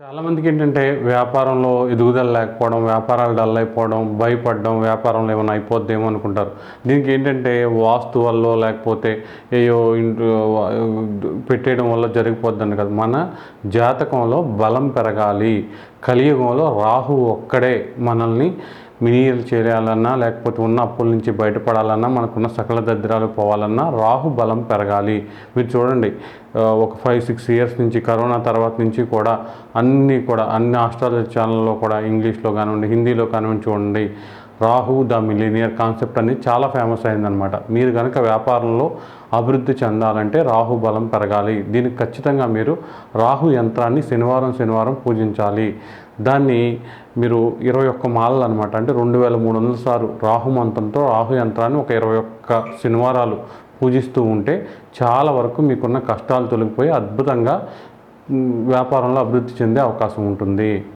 చాలామందికి ఏంటంటే వ్యాపారంలో ఎదుగుదల లేకపోవడం వ్యాపారాలు డల్ అయిపోవడం భయపడడం వ్యాపారంలో ఏమైనా అయిపోద్దేమో అనుకుంటారు. దీనికి ఏంటంటే వాస్తు వల్ల లేకపోతే ఏయో ఇంట్లో పెట్టేయడం వల్ల జరిగిపోద్దని కదా. మన జాతకంలో బలం పెరగాలి. కలియుగంలో రాహు ఒక్కడే మనల్ని మినీయలు చేయాలన్నా లేకపోతే ఉన్న అప్పుల నుంచి బయటపడాలన్నా మనకున్న సకల దరిద్రాలు పోవాలన్నా రాహు బలం పెరగాలి. మీరు చూడండి ఒక ఫైవ్ సిక్స్ ఇయర్స్ నుంచి కరోనా తర్వాత నుంచి కూడా అన్నీ కూడా అన్ని ఆస్ట్రాలజీ ఛానల్లో కూడా ఇంగ్లీష్లో కానివ్వండి హిందీలో కానివ్వండి చూడండి రాహు ద మిలీనియర్ కాన్సెప్ట్ అనేది చాలా ఫేమస్ అయిందనమాట మీరు కనుక వ్యాపారంలో అభివృద్ధి చెందాలంటే రాహు బలం పెరగాలి. దీనికి ఖచ్చితంగా మీరు రాహు యంత్రాన్ని శనివారం శనివారం పూజించాలి. దాన్ని మీరు ఇరవై ఒక్క మాలలు అనమాట అంటే రెండు వేల మూడు వందల సార్లు రాహు మంత్రంతో రాహు యంత్రాన్ని ఒక ఇరవై ఒక్క శనివారాలు పూజిస్తూ ఉంటే చాలా వరకు మీకున్న కష్టాలు తొలగిపోయి అద్భుతంగా వ్యాపారంలో అభివృద్ధి చెందే అవకాశం ఉంటుంది.